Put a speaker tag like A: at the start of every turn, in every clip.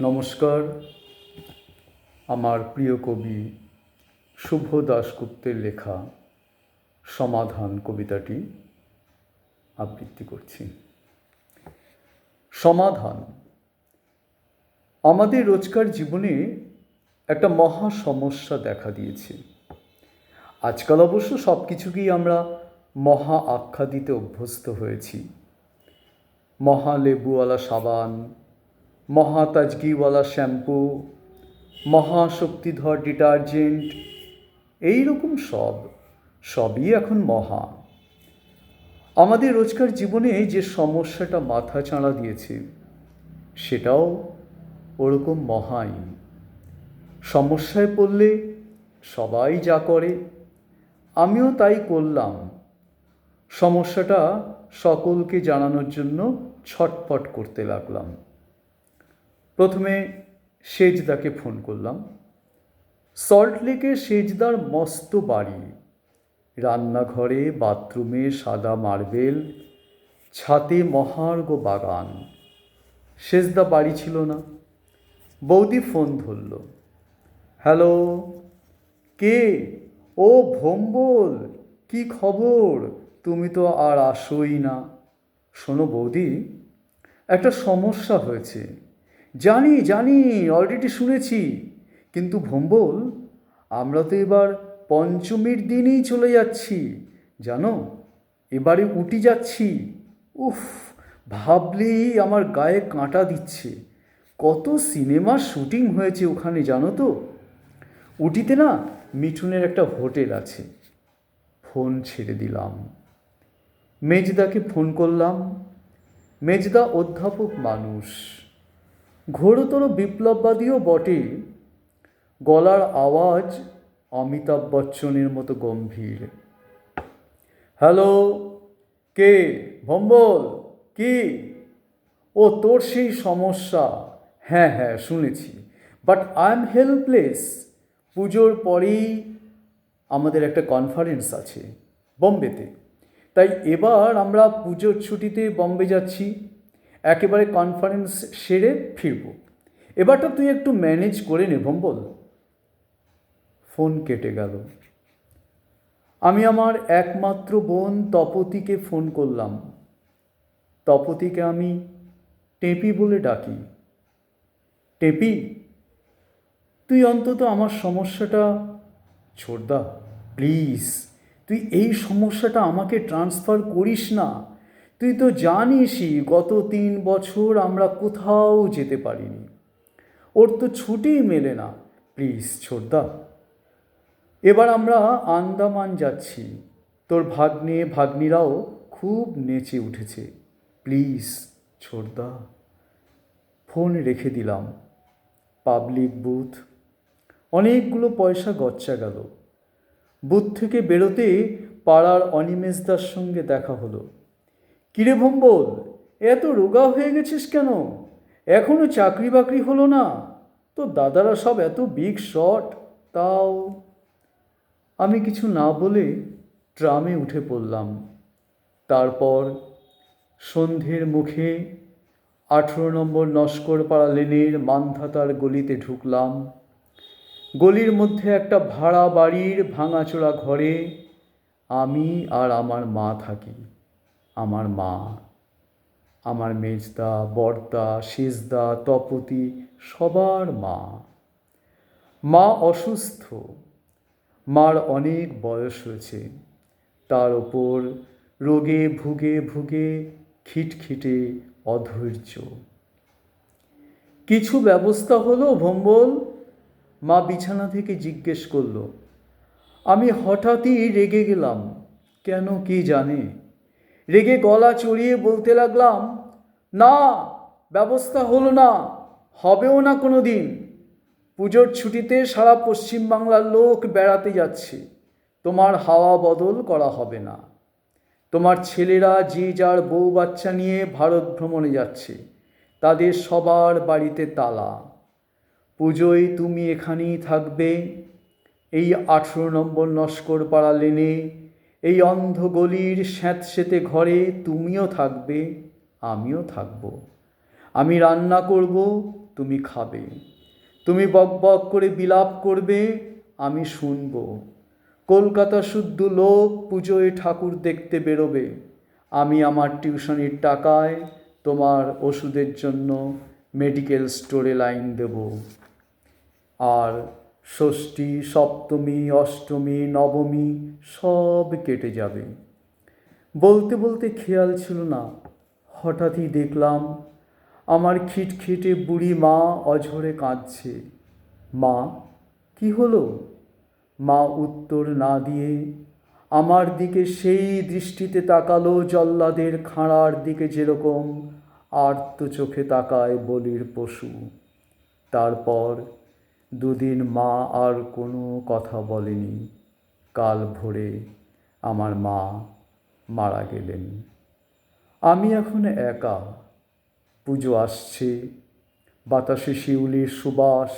A: নমস্কার। আমার প্রিয় কবি শুভ দাশগুপ্তের লেখা সমাধান কবিতাটি আবৃত্তি করছি। সমাধান। আমাদের রোজকার জীবনে একটা মহা সমস্যা দেখা দিয়েছে। আজকাল অবশ্য সব কিছুকেই আমরা মহা আখ্যা দিতে অভ্যস্ত হয়েছি। মহা লেবুওয়ালা সাবান মহা তাজগিওয়ালা শ্যাম্পু, মহাশক্তিধর ডিটারজেন্ট এই রকম সব, সবই এখন মহা। আমাদের রোজকার জীবনে যে সমস্যাটা মাথা চাঁড়া দিয়েছে, সেটাও ওরকম মহাই। সমস্যায় পড়লে সবাই যা করে, আমিও তাই করলাম। সমস্যাটা সকলকে জানানোর জন্য ছটপট করতে লাগলাম। প্রথমে সেজদাকে ফোন করলাম। সল্টলেকে সেজদার মস্ত বাড়ি। রান্নাঘরে, বাথরুমে সাদা মার্বেল, ছাতে মহার্ঘ বাগান। সেজদা বাড়ি ছিল না। বৌদি ফোন ধরল, হ্যালো, কে? ও ভম্বল, কি খবর? তুমি তো আর আসোই না। শোনো বৌদি, একটা সমস্যা হয়েছে। জানি জানি অলরেডি শুনেছি। কিন্তু ভম্বল, আমরা তো এবার পঞ্চমীর দিনেই চলে যাচ্ছি, জানো? এবারে উটি যাচ্ছি। উফ, ভাবলেই আমার গায়ে কাঁটা দিচ্ছে। কত সিনেমার শুটিং হয়েছে ওখানে, জানো তো? উটিতে না মিঠুনের একটা হোটেল আছে। ফোন ছেড়ে দিলাম। মেজদাকে ফোন করলাম। মেজদা অধ্যাপক মানুষ। ঘোরতর বিপ্লববাদীও বটে। গলার আওয়াজ অমিতাভ বচ্চনের মতো গম্ভীর। হ্যালো, কে? ভম্বল, কি? ও, তোর সেই সমস্যা। হ্যাঁ হ্যাঁ শুনেছি। But I'm helpless. পুজোর পরেই আমাদের একটা কনফারেন্স আছে, বম্বেতে। তাই এবার আমরা পুজোর ছুটিতে বম্বে যাচ্ছি। একেবারে কনফারেন্স সেরে ফিরব। এবারটা তুই একটু ম্যানেজ করে নে বল ফোন কেটে গেল। আমি আমার একমাত্র বোন তপতিকে ফোন করলাম। তপতিকে আমি টেপি বলে ডাকি। টেপি, তুই অন্তত আমার সমস্যাটা ছোড়দা প্লিজ তুই এই সমস্যাটা আমাকে ট্রান্সফার করিস না। তুই তো জানিসই গত তিন বছর আমরা কোথাও যেতে পারিনি। ওর তো ছুটিই মেলে না, প্লিজ ছোটদা। এবার আমরা আন্দামান যাচ্ছি। তোর ভাগ্নে, ভাগ্নিরাও খুব নেচে উঠেছে। প্লিজ ছোটদা, ফোন রেখে দিলাম। Public booth. অনেকগুলো পয়সা গচ্চা গেল। বুথ থেকে বেরোতে পাড়ার অনিমেষদার সঙ্গে দেখা হলো। কিরে ভম্বল এত রোগা হয়ে গেছিস কেন? এখনও চাকরি বাকরি হলো না। তো দাদারা সব এত বিগ শট তাও। আমি কিছু না বলে ট্রামে উঠে পড়লাম। তারপর সন্ধ্যের মুখে আঠেরো নম্বর নস্করপাড়া লেনের মান্ধাতার গলিতে ঢুকলাম। গলির মধ্যে একটা ভাড়া বাড়ির ভাঙাচোরা ঘরে আমি আর আমার মা থাকি। আমার মা, আমার মেজদা, বর্দা, সেজদা, তপতি, সবার মা। মা অসুস্থ, মার অনেক বয়স হয়েছে। তার ওপর রোগে ভুগে ভুগে খিটখিটে অধৈর্য। কিছু ব্যবস্থা হলো ভম্বল? মা বিছানা থেকে জিজ্ঞেস করল, আমি হঠাৎই রেগে গেলাম, কেন কি জানে? রেগে গলা চড়িয়ে বলতে লাগলাম, না, ব্যবস্থা হলো না, হবেও না কোনো দিন পুজোর ছুটিতে সারা পশ্চিমবাংলার লোক বেড়াতে যাচ্ছে। তোমার হাওয়া বদল করা হবে না। তোমার ছেলেরা যে যার বউ বাচ্চা নিয়ে ভারত ভ্রমণে যাচ্ছে, তাদের সবার বাড়িতে তালা। পুজোয় তুমি এখানেই থাকবে। এই আঠেরো নম্বর নস্কর পাড়া লেনে এই অন্ধ গলির স্যাঁতসেঁতে ঘরে তুমিও থাকবে, আমিও থাকব। আমি রান্না করব, তুমি খাবে। তুমি বক বক করে বিলাপ করবে, আমি শুনব। কলকাতা শুদ্ধ লোক পুজোয় ঠাকুর দেখতে বেরোবে। আমি আমার টিউশনির টাকায় তোমার ওষুধের জন্য মেডিকেল স্টোরে লাইন দেব। আর ষষ্ঠী, সপ্তমী, অষ্টমী, নবমী সব কেটে যাবে। বলতে বলতে খেয়াল ছিল না। হঠাৎই দেখলাম, আমার খিটখিটে বুড়ি মা অঝরে কাঁদছে। মা, কি হলো? মা উত্তর না দিয়ে আমার দিকে সেই দৃষ্টিতে তাকালো, জল্লাদের খাঁড়ার দিকে যেরকম আর্ত চোখে তাকায় বলির পশু। তারপর দুদিন মা আর কোনো কথা বলেনি। কাল ভোরে আমার মা মারা গেলেন। আমি এখন একা। পুজো আসছে। বাতাসে শিউলির সুবাস।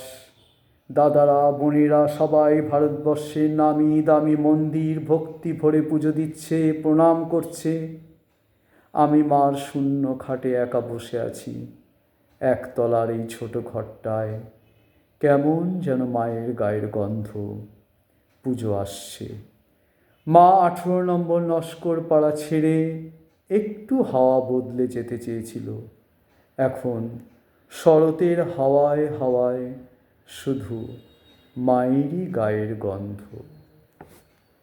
A: দাদারা, বোনেরা সবাই ভারতবর্ষের নামি দামি মন্দির, ভক্তি ভরে পুজো দিচ্ছে, প্রণাম করছে। আমি মার শূন্য খাটে একা বসে আছি। একতলার এই ছোট ঘরটায় কেমন যেন মায়ের গায়ের গন্ধ। পুজো আসছে। মা আঠেরো নম্বর নস্কর পাড়া ছেড়ে একটু হাওয়া বদলে যেতে চেয়েছিল। এখন শরতের হাওয়ায় হাওয়ায় শুধু মায়েরই গায়ের গন্ধ।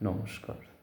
A: নমস্কার।